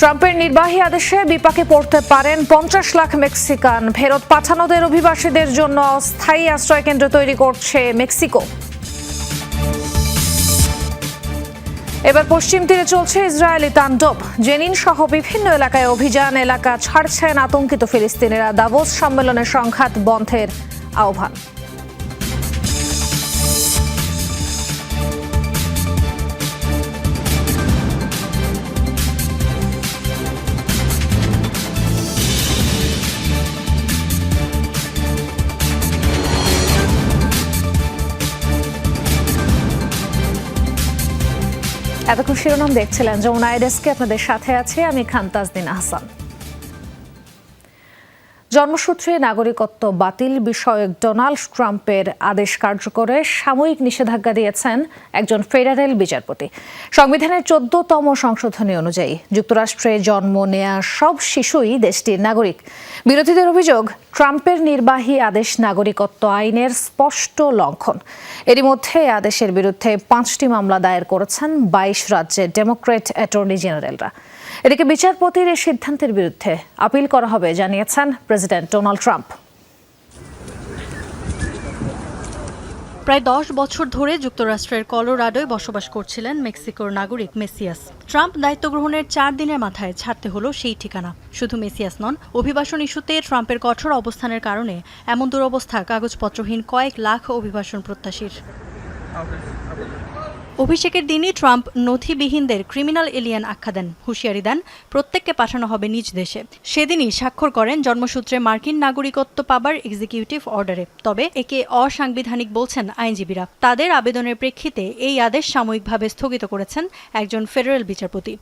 ট্রাম্পের নির্বাহী আদেশে বিপাকে পড়তে পারেন পঞ্চাশ লাখ মেক্সিকান। ফেরত পাঠানোদের অভিবাসীদের জন্য অস্থায়ী আশ্রয়কেন্দ্র তৈরি করছে মেক্সিকো। এবার পশ্চিম তীরে চলছে ইসরায়েলি তাণ্ডব। জেনিন সহ বিভিন্ন এলাকায় অভিযান, এলাকা ছাড়ছেন আতঙ্কিত ফিলিস্তিনিরা। দাভোস সম্মেলনের সংঘাত বন্ধের আহ্বান। এতক্ষণ শিরোনাম দেখছিলেন যমুনা আইডেস্কে আপনাদের সাথে আছে আমি খান্তাজদিন আহসান। জন্মসূত্রে নাগরিকত্ব বাতিল বিষয়ক ডোনাল্ড ট্রাম্পের আদেশ কার্যকরে সাময়িক নিষেধাজ্ঞা দিয়েছেন একজন ফেডারেল বিচারপতি। সংবিধানের চোদ্দতম সংশোধনী অনুযায়ী যুক্তরাষ্ট্রে জন্ম নেয়া সব শিশুই দেশটির নাগরিক। বিরোধীদের অভিযোগ, ট্রাম্পের নির্বাহী আদেশ নাগরিকত্ব আইনের স্পষ্ট লঙ্ঘন। এরই মধ্যে আদেশের বিরুদ্ধে পাঁচটি মামলা দায়ের করেছেন বাইশ রাজ্যের ডেমোক্রেট অ্যাটর্নি জেনারেলরা। এদিকে বিচারপতির এই সিদ্ধান্তের বিরুদ্ধে আপিল করা হবে, জানিয়েছেন প্রেসিডেন্ট ডোনাল্ড ট্রাম্প। প্রায় দশ বছর ধরে যুক্তরাষ্ট্রের কলোরাডোয় বসবাস করছিলেন মেক্সিকোর নাগরিক মেসিয়াস। ট্রাম্প দায়িত্ব গ্রহণের চার দিনের মাথায় ছাড়তে হলো সেই ঠিকানা। শুধু মেসিয়াস নন, অভিবাসন ইস্যুতে ট্রাম্পের কঠোর অবস্থানের কারণে এমন দুরবস্থা কাগজপত্রহীন কয়েক লাখ অভিবাসন প্রত্যাশীর। অভিষেকের দিনই ট্রাম্প নথিবিহীনদের ক্রিমিনাল এলিয়ান আখ্যা দেন। হুঁশিয়ারি দেন, প্রত্যেককে পাঠানো হবে নিজ দেশে। সেদিনই স্বাক্ষর করেন জন্মসূত্রে মার্কিন নাগরিকত্ব পাবার এক্সিকিউটিভ অর্ডারে। তবে একে অসাংবিধানিক বলছেন আইনজীবীরা। তাদের আবেদনের প্রেক্ষিতে এই আদেশ সাময়িকভাবে স্থগিত করেছেন একজন ফেডারেল বিচারপতি।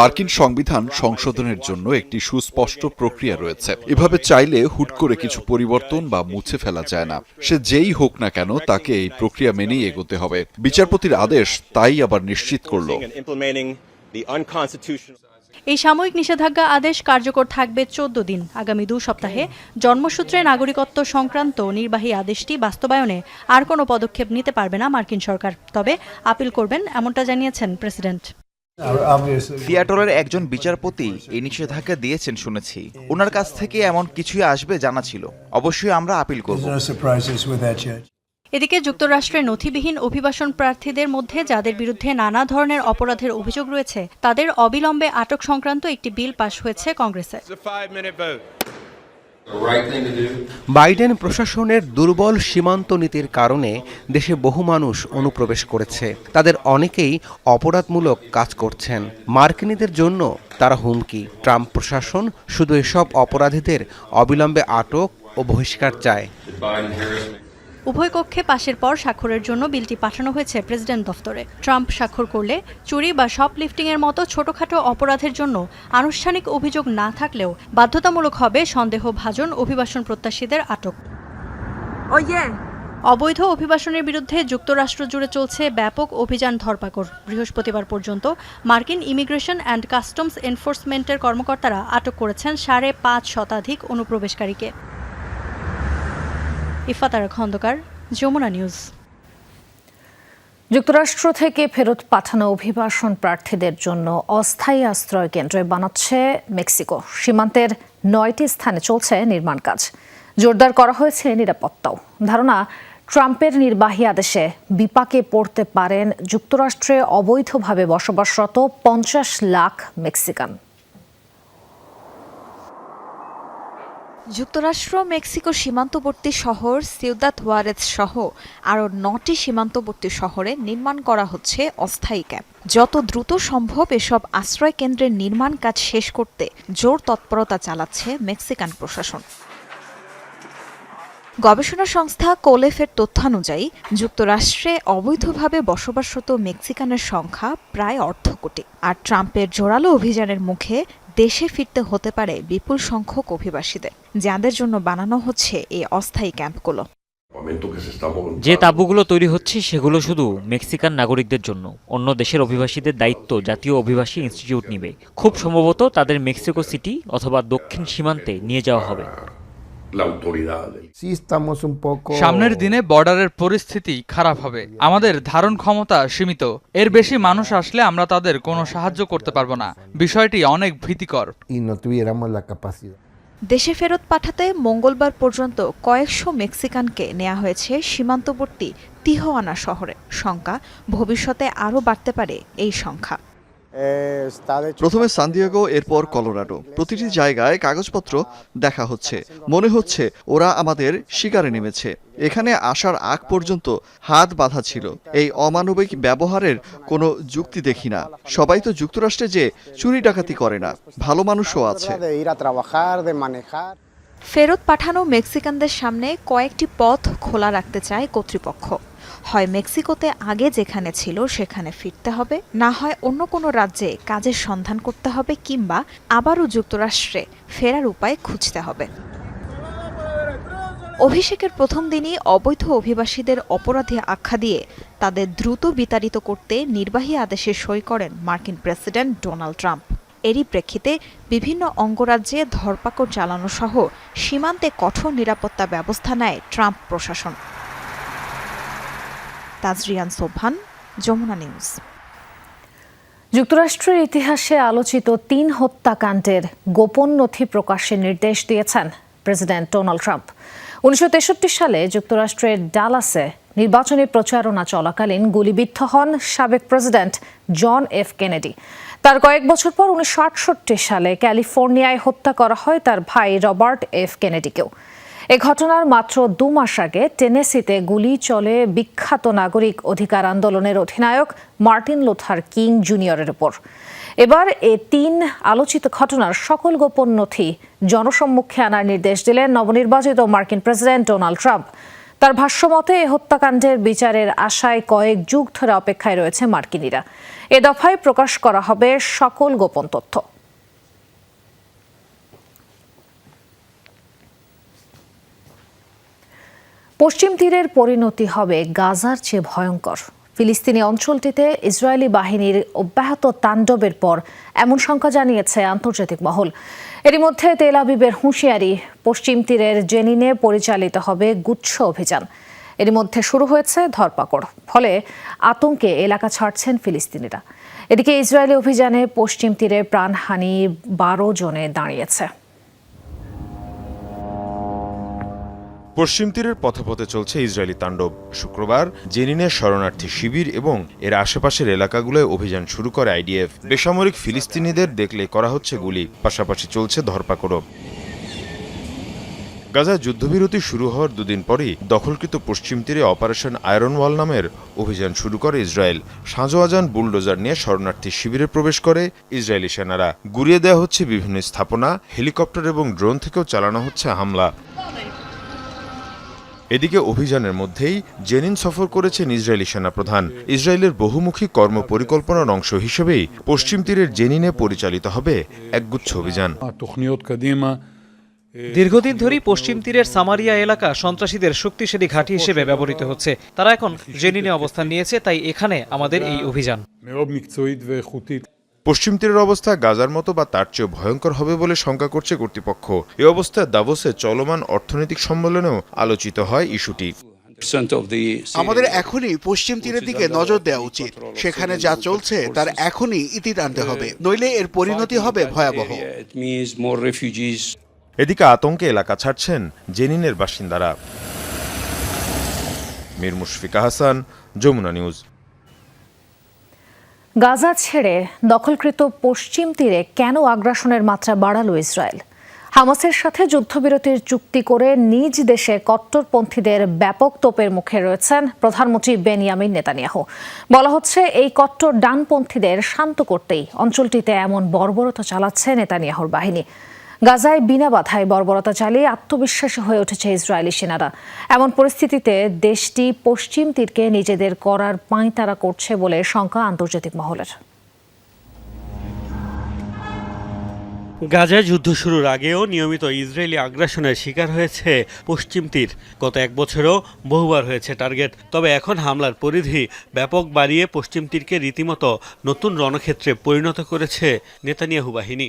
মার্কিন সংবিধান সংশোধনের জন্য একটি সুস্পষ্ট প্রক্রিয়া রয়েছে। এভাবে চাইলে হুট করে কিছু পরিবর্তন বা মুছে ফেলা যায় না। সে যেই হোক না কেন তাকে এই প্রক্রিয়া মেনেই এগোতে হবে। বিচারপতির আদেশ তাই আবার নিশ্চিত করল। এই সাময়িক নিষেধাজ্ঞা আদেশ কার্যকর থাকবে চোদ্দ দিন। আগামী দু সপ্তাহে জন্মসূত্রে নাগরিকত্ব সংক্রান্ত নির্বাহী আদেশটি বাস্তবায়নে আর কোনো পদক্ষেপ নিতে পারবে না মার্কিন সরকার। তবে আপিল করবেন এমনটা জানিয়েছেন প্রেসিডেন্ট। সিয়াটলের একজন বিচারপতি এই নিষেধাজ্ঞা দিয়েছেন শুনেছি। ওনার কাছ থেকে এমন কিছুই আসবে জানা ছিল। অবশ্যই আমরা আপিল করব. এদিকে যুক্তরাষ্ট্রের নথিবিহীন অভিবাসন প্রার্থীদের মধ্যে যাদের বিরুদ্ধে নানা ধরনের অপরাধের অভিযোগ রয়েছে তাদের অবিলম্বে আটক সংক্রান্ত একটি বিল পাশ হয়েছে কংগ্রেসে বাইডেন প্রশাসনের দুর্বল সীমান্ত নীতির কারণে দেশে বহু মানুষ অনুপ্রবেশ করেছে। তাদের অনেকেই অপরাধমূলক কাজ করছেন। মার্কিনীদের জন্য তারা হুমকি। ট্রাম্প প্রশাসন শুধু এসব অপরাধীদের অবিলম্বে আটক ও বহিষ্কার চায়। উভয় কক্ষে পাশের পর স্বাক্ষরের জন্য বিলটি পাঠানো হয়েছে প্রেসিডেন্ট দফতরে। ট্রাম্প স্বাক্ষর করলে চুরি বা শপলিফটিং এর মতো ছোটখাটো অপরাধের জন্য আনুষ্ঠানিক অভিযোগ না থাকলেও বাধ্যতামূলক হবে সন্দেহভাজন অভিবাসন প্রত্যাশীদের আটক। অবৈধ অভিবাসনের বিরুদ্ধে যুক্তরাষ্ট্র জুড়ে চলছে ব্যাপক অভিযান ধরপাকড়। বৃহস্পতিবার পর্যন্ত মার্কিন ইমিগ্রেশন অ্যান্ড কাস্টমস এনফোর্সমেন্টের কর্মকর্তারা আটক করেছেন সাড়ে পাঁচ শতাধিক অনুপ্রবেশকারীকে। ইফাতারা খন্দকার যমুনা নিউজ। যুক্তরাষ্ট্র থেকে ফেরত পাঠানো অভিবাসন প্রার্থীদের জন্য অস্থায়ী আশ্রয় কেন্দ্র বানাচ্ছে মেক্সিকো। সীমান্তের নয়টি স্থানে চলছে নির্মাণ কাজ। জোরদার করা হয়েছে নিরাপত্তাও। ধারণা, ট্রাম্পের নির্বাহী আদেশে বিপাকে পড়তে পারেন যুক্তরাষ্ট্রে অবৈধভাবে বসবাসরত পঞ্চাশ লাখ মেক্সিকান। যুক্তরাষ্ট্র, মেক্সিকো সীমান্তবর্তী শহর সিউদাত ওয়ারেস সহ আরও নটি সীমান্তবর্তী শহরে নির্মাণ করা হচ্ছে অস্থায়ী ক্যাম্প। যত দ্রুত সম্ভব এসব আশ্রয় কেন্দ্রের নির্মাণ কাজ শেষ করতে জোর তৎপরতা চালাচ্ছে মেক্সিকান প্রশাসন। গবেষণা সংস্থা কোলেফের তথ্যানুযায়ী, যুক্তরাষ্ট্রে অবৈধভাবে বসবাসরত মেক্সিকানের সংখ্যা প্রায় অর্ধ কোটি। আর ট্রাম্পের জোরালো অভিযানের মুখে দেশে ফিরতে হতে পারে বিপুল সংখ্যক অভিবাসীদের, যাদের জন্য বানানো হচ্ছে এই অস্থায়ী ক্যাম্পগুলো। যে তাঁবুগুলো তৈরি হচ্ছে, সেগুলো শুধু মেক্সিকান নাগরিকদের জন্য, অন্য দেশের অভিবাসীদের দায়িত্ব জাতীয় অভিবাসী ইনস্টিটিউট নিবে। খুব সম্ভবত তাদের মেক্সিকো সিটি অথবা দক্ষিণ সীমান্তে নিয়ে যাওয়া হবে। সামনের দিনে বর্ডারের পরিস্থিতি খারাপ হবে। আমাদের ধারণ ক্ষমতা সীমিত। এর বেশি মানুষ আসলে আমরা তাদের কোনো সাহায্য করতে পারব না। বিষয়টি অনেক ভীতিকর. দেশে ফেরত পাঠাতে মঙ্গলবার পর্যন্ত কয়েকশো মেক্সিকানকে নেওয়া হয়েছে সীমান্তবর্তী তিহোয়ানা শহরে। শঙ্কা ভবিষ্যতে আরও বাড়তে পারে এই সংখ্যা। প্রথমে সান্দিয়াগো এরপর কলোরাডো। প্রতিটি জায়গায় কাগজপত্র দেখা হচ্ছে। মনে হচ্ছে ওরা আমাদের শিকারে নেমেছে। এখানে আসার আগ পর্যন্ত হাত বাঁধা ছিল। এই অমানবিক ব্যবহারের কোনো যুক্তি দেখি না। সবাই তো যুক্তরাষ্ট্রে যে চুরি ডাকাতি করে না। ভালো মানুষও আছে। ফেরত পাঠানো মেক্সিকানদের সামনে কয়েকটি পথ খোলা রাখতে চায় কর্তৃপক্ষ। হয় মেক্সিকোতে আগে যেখানে ছিল সেখানে ফিরতে হবে, না হয় অন্য কোনো রাজ্যে কাজের সন্ধান করতে হবে কিংবা আবারও যুক্তরাষ্ট্রে ফেরার উপায় খুঁজতে হবে। অভিষেকের প্রথম দিনই অবৈধ অভিবাসীদের অপরাধী আখ্যা দিয়ে তাদের দ্রুত বিতাড়িত করতে নির্বাহী আদেশে সই করেন মার্কিন প্রেসিডেন্ট ডোনাল্ড ট্রাম্প। এরই প্রেক্ষিতে বিভিন্ন অঙ্গরাজ্যে ধরপাকড় চালানো সহ সীমান্তে কঠোর নিরাপত্তা ব্যবস্থা নেয় ট্রাম্প প্রশাসন। তাজরিয়ান সোভান যমুনা নিউজ। যুক্তরাষ্ট্রের ইতিহাসে আলোচিত তিন হত্যাকাণ্ডের গোপন নথি প্রকাশের নির্দেশ দিয়েছেন প্রেসিডেন্ট ডোনাল্ড ট্রাম্প। উনিশশো তেষট্টি সালে যুক্তরাষ্ট্রের ডালাসে নির্বাচনী প্রচারণা চলাকালীন গুলিবিদ্ধ হন সাবেক প্রেসিডেন্ট জন এফ কেনেডি। তার কয়েক বছর পর উনিশশো সালে ক্যালিফোর্নিয়ায় হত্যা করা হয় তার ভাই রবার্ট এফ কেনেডিকেও। এ ঘটনার মাত্র দু মাস আগে টেনেসিতে গুলি চলে বিখ্যাত নাগরিক অধিকার আন্দোলনের অধিনায়ক মার্টিন লুথার কিং জুনিয়রের উপর। এবার এ তিন আলোচিত ঘটনার সকল গোপন নথি জনসম্মুখে আনার নির্দেশ দিলেন নবনির্বাচিত মার্কিন প্রেসিডেন্ট ডোনাল্ড ট্রাম্প। তার ভাষ্যমতে, এ হত্যাকাণ্ডের বিচারের আশায় কয়েক যুগ ধরে অপেক্ষায় রয়েছে মার্কিনীরা। এ দফায় প্রকাশ করা হবে সকল গোপন তথ্য। পশ্চিম তীরের পরিণতি হবে গাজার চেয়ে ভয়ঙ্কর। ফিলিস্তিনি অঞ্চলটিতে ইসরায়েলি বাহিনীর অব্যাহত তাণ্ডবের পর এমন শঙ্কা জানিয়েছে আন্তর্জাতিক মহল। এরই মধ্যে তেল আবিবের হুঁশিয়ারি, পশ্চিম তীরের জেনিনে পরিচালিত হবে গুচ্ছ অভিযান। এরই মধ্যে শুরু হয়েছে ধরপাকড়, ফলে আতঙ্কে এলাকা ছাড়ছেন ফিলিস্তিনিরা। এদিকে ইসরায়েলি অভিযানে পশ্চিম তীরে প্রাণহানি বারো জনে দাঁড়িয়েছে। পশ্চিম তীরের পথপথে চলছে ইসরায়েলি তাণ্ডব। শুক্রবার জেনিনের শরণার্থী শিবির এবং এর আশেপাশের এলাকাগুলোয় অভিযান শুরু করে আইডিএফ। বেসামরিক ফিলিস্তিনিদের দেখলে করা হচ্ছে গুলি, পাশাপাশি চলছে ধরপাকড় গাজায় যুদ্ধবিরতি শুরু হওয়ার দুদিন পরই দখলকৃত পশ্চিম তীরে অপারেশন আয়রন ওয়াল নামের অভিযান শুরু করে ইসরায়েল। সাঁজোয়াজান বুলডোজার নিয়ে শরণার্থী শিবিরে প্রবেশ করে ইসরায়েলি সেনারা। গুড়িয়ে দেওয়া হচ্ছে বিভিন্ন স্থাপনা, হেলিকপ্টার এবং ড্রোন থেকেও চালানো হচ্ছে হামলা। এদিকে অভিযানের মধ্যেই জেনিন সফর করেছেন ইসরায়েলি সেনাপ্রধান। ইসরায়েলের বহুমুখী কর্ম পরিকল্পনার অংশ হিসেবেই পশ্চিম তীরের জেনিনে পরিচালিত হবে একগুচ্ছ অভিযান। দীর্ঘদিন ধরেই পশ্চিম তীরের সামারিয়া এলাকা সন্ত্রাসীদের শক্তিশালী ঘাঁটি হিসেবে ব্যবহৃত হচ্ছে। তারা এখন জেনিনে অবস্থান নিয়েছে তাই এখানে আমাদের এই অভিযান। পশ্চিম তীরের অবস্থা গাজার মতো বা তার চেয়েও ভয়ঙ্কর হবে বলে শঙ্কা করছে কর্তৃপক্ষ। এ অবস্থায় দাভোসে চলমান অর্থনৈতিক সম্মেলনেও আলোচিত হয় ইস্যুটি। আমাদের এখনই পশ্চিম তীরের দিকে নজর দেওয়া উচিত। সেখানে যা চলছে তার এখনই ইতি টানতে হবে। নইলে এর পরিণতি হবে ভয়াবহ। এদিকে আতঙ্কে এলাকা ছাড়ছেন জেনিনের বাসিন্দারা। মীর মুশফিকা হাসান যমুনা নিউজ। গাজা ছেড়ে দখলকৃত পশ্চিম তীরে কেন আগ্রাসনের মাত্রা বাড়াল ইসরায়েল? হামাসের সাথে যুদ্ধবিরতির চুক্তি করে নিজ দেশে কট্টরপন্থীদের ব্যাপক তোপের মুখে রয়েছেন প্রধানমন্ত্রী বেনিয়ামিন নেতানিয়াহু। বলা হচ্ছে, এই কট্টর ডানপন্থীদের শান্ত করতেই অঞ্চলটিতে এমন বর্বরতা চালাচ্ছে নেতানিয়াহুর বাহিনী। গাজায় বিনা বাধায় বর্বরতা চালিয়ে আত্মবিশ্বাসী হয়ে উঠেছে ইসরায়েলি সেনারা। এমন পরিস্থিতিতে দেশটি পশ্চিম তীরকে নিজেদের করার পাঁইতারা করছে বলে শঙ্কা আন্তর্জাতিক মহলের। গাজায় যুদ্ধ শুরুর আগেও নিয়মিত ইসরায়েলি আগ্রাসনের শিকার হয়েছে পশ্চিম তীর। গত এক বছরও বহুবার হয়েছে টার্গেট, তবে এখন হামলার পরিধি ব্যাপক বাড়িয়ে পশ্চিম তীরকে রীতিমতো নতুন রণক্ষেত্রে পরিণত করেছে নেতানিয়াহু বাহিনী।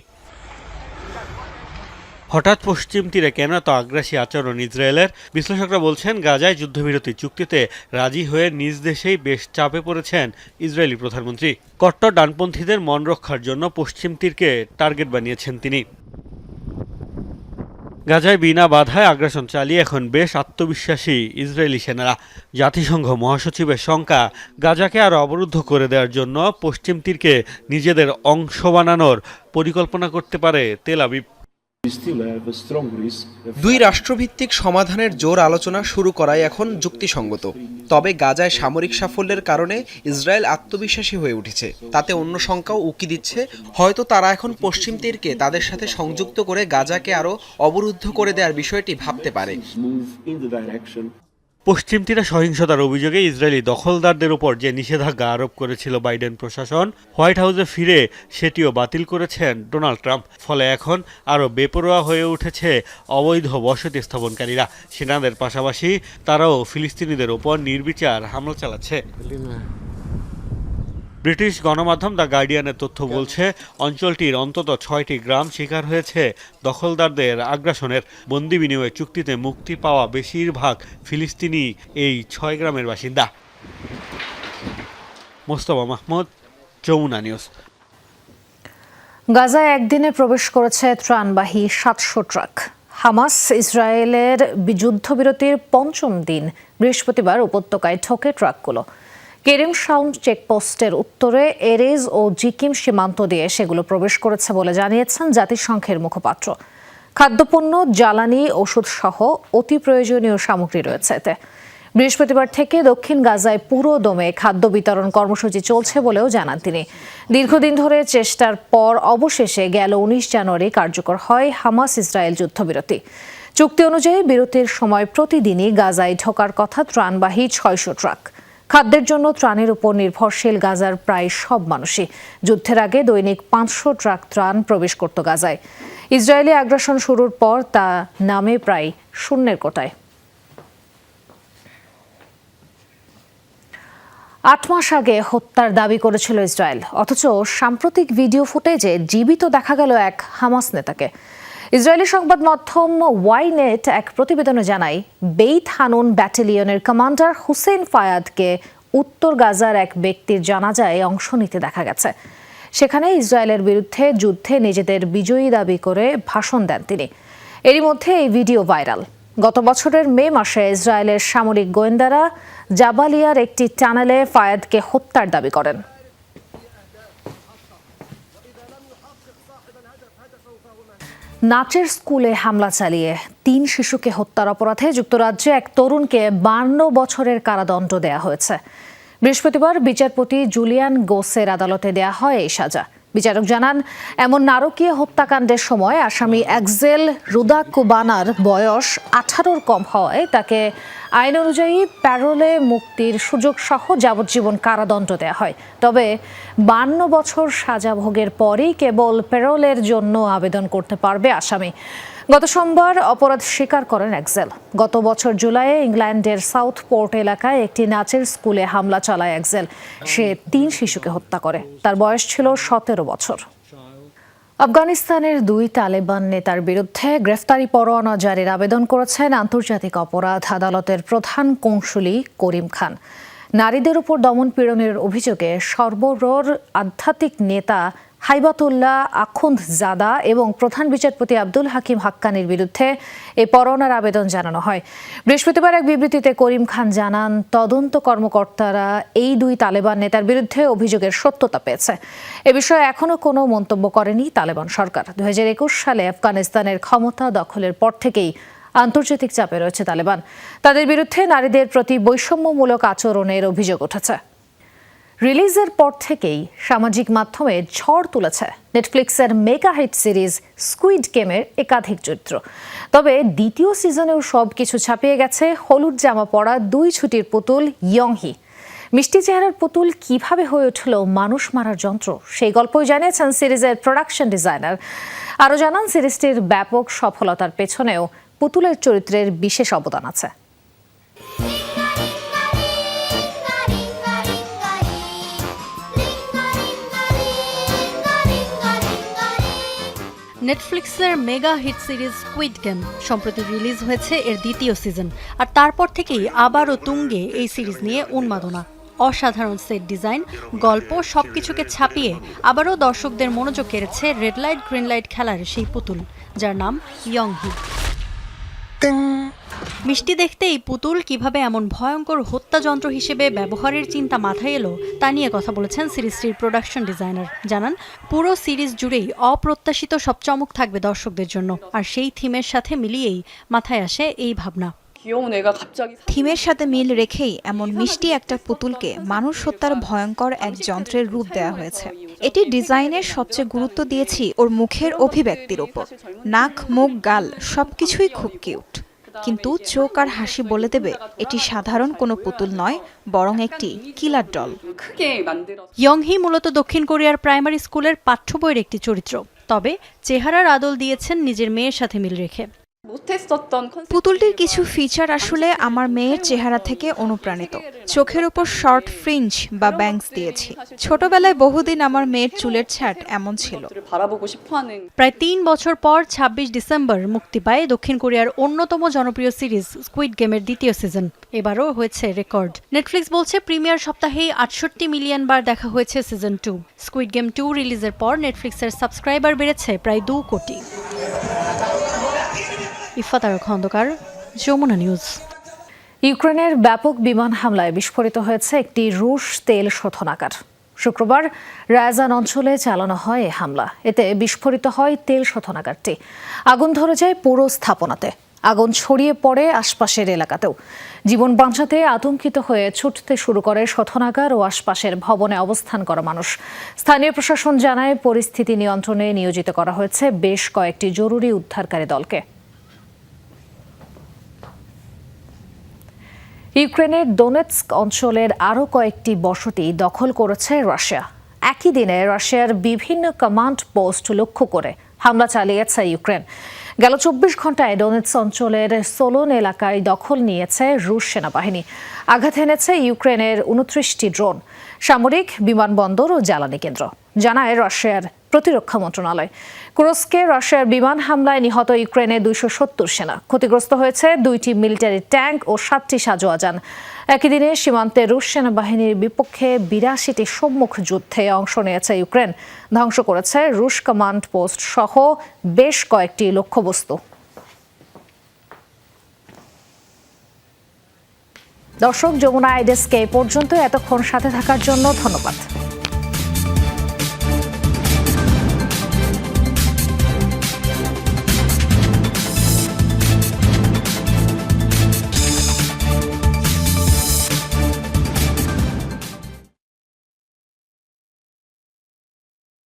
হঠাৎ পশ্চিম তীরে কেন এত আগ্রাসী আচরণ ইসরায়েলের। বিশ্লেষকরা বলছেন, গাজায় যুদ্ধবিরতি চুক্তিতে রাজি হয়ে নিজ দেশেই বেশ চাপে পড়েছেন ইসরায়েলি প্রধানমন্ত্রী। কট্টর ডানপন্থীদের মন রক্ষার জন্য পশ্চিম তীরকে টার্গেট বানিয়েছেন তিনি। গাজায় বিনা বাধায় আগ্রাসন চালিয়ে এখন বেশ আত্মবিশ্বাসী ইসরায়েলি সেনারা। জাতিসংঘ মহাসচিবের শঙ্কা, গাজাকে আরও অবরুদ্ধ করে দেওয়ার জন্য পশ্চিম তীরকে নিজেদের অংশ বানানোর পরিকল্পনা করতে পারে তেল আবিব। দুই রাষ্ট্রভিত্তিক সমাধানের জোর আলোচনা শুরু করাই এখন যুক্তিসঙ্গত। তবে গাজায় সামরিক সাফল্যের কারণে ইসরায়েল আত্মবিশ্বাসী হয়ে উঠেছে। তাতে অন্য সংখ্যাও উকি দিচ্ছে। হয়তো তারা এখন পশ্চিম তীরকে তাদের সাথে সংযুক্ত করে গাজাকে আরও অবরুদ্ধ করে দেওয়ার বিষয়টি ভাবতে পারে। পশ্চিম তীরে সহিংসতার অভিযোগে ইসরায়েলি দখলদারদের উপর যে নিষেধাজ্ঞা আরোপ করেছিল বাইডেন প্রশাসন, হোয়াইট হাউসে ফিরে সেটিও বাতিল করেছেন ডোনাল্ড ট্রাম্প। ফলে এখন আরও বেপরোয়া হয়ে উঠেছে অবৈধ বসতি স্থাপনকারীরা। সেনাদের পাশাপাশি তারাও ফিলিস্তিনিদের ওপর নির্বিচার হামলা চালাচ্ছে। ব্রিটিশ গণমাধ্যম দ্য গার্ডিয়ানের তথ্য বলছে অঞ্চলটির অন্তত ছয়টি গ্রাম শিকার হয়েছে। দখলদারদের আগ্রাসনের বন্দি বিনিময় চুক্তিতে মুক্তি পাওয়া বেশিরভাগ ফিলিস্তিনি এই ছয় গ্রামের বাসিন্দা। মোস্তফা মাহমুদ যমুনা নিউজ। গাজায় একদিনে প্রবেশ করেছে ত্রাণবাহী সাতশো ট্রাক। হামাস ইসরায়েলের যুদ্ধবিরতির পঞ্চম দিন বৃহস্পতিবার উপত্যকায় ঠকে ট্রাকগুলো। কেরিম সাউন্ড চেকপোস্টের উত্তরে এরেজ ও জিকিম সীমান্ত দিয়ে সেগুলো প্রবেশ করেছে বলে জানিয়েছেন জাতিসংঘের মুখপাত্র। খাদ্যপণ্য, জ্বালানি, ওষুধ সহ অতি প্রয়োজনীয় সামগ্রী রয়েছে এতে। বৃহস্পতিবার থেকে দক্ষিণ গাজায় পুরো দমে খাদ্য বিতরণ কর্মসূচি চলছে বলেও জানান তিনি। দীর্ঘদিন ধরে চেষ্টার পর অবশেষে গেল উনিশ জানুয়ারি কার্যকর হয় হামাস ইসরায়েল যুদ্ধবিরতি। চুক্তি অনুযায়ী বিরতির সময় প্রতিদিনই গাজায় ঢোকার কথা ত্রাণবাহী ছয়শো ট্রাক। খাদ্যের জন্য ত্রাণের উপর নির্ভরশীল গাজার প্রায় সব মানুষই। যুদ্ধের আগে দৈনিক পাঁচশো ট্রাক ত্রাণ প্রবেশ করত গাজায়। ইসরায়েলি আগ্রাসন শুরুর পর তা নামে প্রায় শূন্যের কোটায়। আট মাস আগে হত্যার দাবি করেছিল ইসরায়েল। অথচ সাম্প্রতিক ভিডিও ফুটেজে জীবিত দেখা গেল এক হামাস নেতাকে। ইসরায়েলি সংবাদ মাধ্যম ওয়াইনেট এক প্রতিবেদনে জানায়, বেইত হানুন ব্যাটালিয়নের কমান্ডার হুসেন ফায়াদকে উত্তর গাজার এক ব্যক্তির জানাজায় অংশ নিতে দেখা গেছে। সেখানে ইসরায়েলের বিরুদ্ধে যুদ্ধে নিজেদের বিজয়ী দাবি করে ভাষণ দেন তিনি। এরই মধ্যে এই ভিডিও ভাইরাল। গত বছরের মে মাসে ইসরায়েলের সামরিক গোয়েন্দারা জাবালিয়ার একটি টানেলে ফায়াদকে হত্যার দাবি করেন। নাচের স্কুলে হামলা চালিয়ে তিন শিশুকে হত্যার অপরাধে যুক্তরাজ্যে এক তরুণকে বান্ন বছরের কারাদণ্ড দেয়া হয়েছে। বৃহস্পতিবার বিচারপতি জুলিয়ান গোসের আদালতে দেয়া হয় এই সাজা। বিচারক জানান, এমন নারকীয় হত্যাকাণ্ডের সময় আসামি একজেল রুদা কুবানার বয়স আঠারোর কম হওয়ায় তাকে আইন অনুযায়ী প্যারোলে মুক্তির সুযোগ সহ যাবজ্জীবন কারাদণ্ড দেওয়া হয়। তবে বান্ন বছর সাজা ভোগের পরই কেবল প্যারোলের জন্য আবেদন করতে পারবে আসামি। গত সোমবার অপরাধ স্বীকার করেন একজেল গত বছর জুলাইয়ে ইংল্যান্ডের সাউথ পোর্ট এলাকায় একটি নাচের স্কুলে হামলা চালায় একজেল সে তিন শিশুকে হত্যা করে। তার বয়স ছিল সতেরো বছর। আফগানিস্তানের দুই তালেবান নেতার বিরুদ্ধে গ্রেফতারি পরোয়ানা জারির আবেদন করেছেন আন্তর্জাতিক অপরাধ আদালতের প্রধান কৌঁসুলি করিম খান। নারীদের উপর দমন পীড়নের অভিযোগে সর্বরোর আধ্যাত্মিক নেতা হাইবাতুল্লাহ আখুন্দ জাদা এবং প্রধান বিচারপতি আব্দুল হাকিম হাক্কানির বিরুদ্ধে এ পরোয়ানার আবেদন জানানো হয়। বৃহস্পতিবার এক বিবৃতিতে করিম খান জানান, তদন্ত কর্মকর্তারা এই দুই তালেবান নেতার বিরুদ্ধে অভিযোগের সত্যতা পেয়েছে। এ বিষয়ে এখনও কোনো মন্তব্য করেনি তালেবান সরকার। দুই হাজার একুশ সালে আফগানিস্তানের ক্ষমতা দখলের পর থেকেই আন্তর্জাতিক চাপে রয়েছে তালেবান। তাদের বিরুদ্ধে নারীদের প্রতি বৈষম্যমূলক আচরণের অভিযোগ উঠেছে। রিলিজের পর থেকেই সামাজিক মাধ্যমে ঝড় তুলেছে নেটফ্লিক্সের মেগা হিট সিরিজ স্কুইড গেমের একাধিক চরিত্র। তবে দ্বিতীয় সিজনেও সব কিছু ছাপিয়ে গেছে হলুদ জামা পরা দুই ছুটির পুতুল ইয়ংহি। মিষ্টি চেহারার পুতুল কীভাবে হয়ে উঠল মানুষ মারার যন্ত্র, সেই গল্পই জানিয়েছেন সিরিজের প্রোডাকশন ডিজাইনার। আরও জানান, সিরিজটির ব্যাপক সফলতার পেছনেও পুতুলের চরিত্রের বিশেষ অবদান আছে। নেটফ্লিক্সের mega hit series squid game সম্প্রতি রিলিজ হয়েছে এর দ্বিতীয় সিজন আর তারপর থেকেই আবারও তুঙ্গে এই সিরিজ নিয়ে উন্মাদনা। অসাধারণ সেট ডিজাইন গল্প সব কিছুকে ছাপিয়ে আবারও দর্শকদের মনোযোগ কেড়েছে রেড লাইট গ্রিন লাইট খেলার সেই পুতুল, যার নাম ইয়ং হি মিষ্টি দেখতে এই পুতুল কীভাবে এমন ভয়ঙ্কর হত্যাযন্ত্র হিসেবে ব্যবহারের চিন্তা মাথায় এলো তা নিয়ে কথা বলেছেন সিরিজটির প্রোডাকশন ডিজাইনার জানান পুরো সিরিজ জুড়েই অপ্রত্যাশিত সব চমক থাকবে দর্শকদের জন্য আর সেই থিমের সাথে মিলিয়েই মাথায় আসে এই ভাবনা। থিমের সাথে মিল রেখেই এমন মিষ্টি একটা পুতুলকে মানুষ হত্যার ভয়ঙ্কর এক যন্ত্রের রূপ দেওয়া হয়েছে। এটি ডিজাইনের সবচেয়ে গুরুত্ব দিয়েছি ওর মুখের অভিব্যক্তির ওপর নাক মুখ গাল সবকিছুই খুব কিউট কিন্তু চোখ আর হাসি বলে দেবে, এটি সাধারণ কোনো পুতুল নয়, বরং একটি কিলার ডল ইয়ংহি মূলত দক্ষিণ কোরিয়ার প্রাইমারি স্কুলের পাঠ্য বইয়ের একটি চরিত্র, তবে চেহারার আদল দিয়েছেন নিজের মেয়ের সাথে মিল রেখে। পুতুলটির কিছু ফিচার আসলে আমার মেয়ের চেহারা থেকে অনুপ্রাণিত চোখের উপর শর্ট ফ্রিঞ্জ বা ব্যাংস দিয়েছি ছোটবেলায় বহুদিন আমার মেয়ের চুলের ছাট এমন ছিল প্রায় তিন বছর পর ২৬ ডিসেম্বর মুক্তি পায় দক্ষিণ কোরিয়ার অন্যতম জনপ্রিয় সিরিজ স্কুইড গেমের দ্বিতীয় সিজন এবারও হয়েছে রেকর্ড নেটফ্লিক্স বলছে প্রিমিয়ার সপ্তাহেই আটষট্টি মিলিয়ন বার দেখা হয়েছে season two squid game two রিলিজের পর নেটফ্লিক্সের সাবস্ক্রাইবার বেড়েছে প্রায় দু কোটি ইফাতার খন্দকার, যমুনা নিউজ। ইউক্রেনের ব্যাপক বিমান হামলায় বিস্ফোরিত হয়েছে একটি রুশ তেল শোধনাগার। শুক্রবার রায়াজান অঞ্চলে চালানো হয় এ হামলা। এতে বিস্ফোরিত হয় তেল শোধনাগারটি। আগুন ধরে যায় পুরো স্থাপনাতে। আগুন ছড়িয়ে পড়ে আশপাশের এলাকাতেও। জীবন বাঁচাতে আতঙ্কিত হয়ে ছুটতে শুরু করে শোধনাগার ও আশপাশের ভবনে অবস্থান করা মানুষ। স্থানীয় প্রশাসন জানায়, পরিস্থিতি নিয়ন্ত্রণে নিয়োজিত করা হয়েছে বেশ কয়েকটি জরুরি উদ্ধারকারী দলকে। ইউক্রেনের দোনেৎস্ক অঞ্চলের আরও কয়েকটি বসতি দখল করেছে রাশিয়া। একই দিনে রাশিয়ার বিভিন্ন কমান্ড পোস্ট লক্ষ্য করে হামলা চালিয়েছে ইউক্রেন। গেল চব্বিশ ঘন্টায় ডোনেটস অঞ্চলের সোলোন এলাকায় দখল নিয়েছে রুশ সেনাবাহিনী। আঘাত এনেছে ইউক্রেনের উনত্রিশটি ড্রোন, সামরিক, বিমানবন্দর ও জ্বালানি কেন্দ্র, জানায় রাশিয়ার প্রতিরক্ষা মন্ত্রণালয়। কুরস্কে রাশিয়ার বিমান হামলায় নিহত ইউক্রেনের দুইশো সত্তর সেনা। ক্ষতিগ্রস্ত হয়েছে দুইটি মিলিটারি ট্যাঙ্ক ও সাতটি সাজোয়া যান একই দিনে সীমান্তে রুশ সেনাবাহিনীর বিপক্ষে বিরাশিটি সম্মুখ যুদ্ধে অংশ নিয়েছে ইউক্রেন। ধ্বংস করেছে রুশ কমান্ড পোস্ট সহ বেশ কয়েকটি লক্ষ্যবস্তু। দর্শক যমুনা আইডেস্কে পর্যন্ত এতক্ষণ সাথে থাকার জন্য ধন্যবাদ।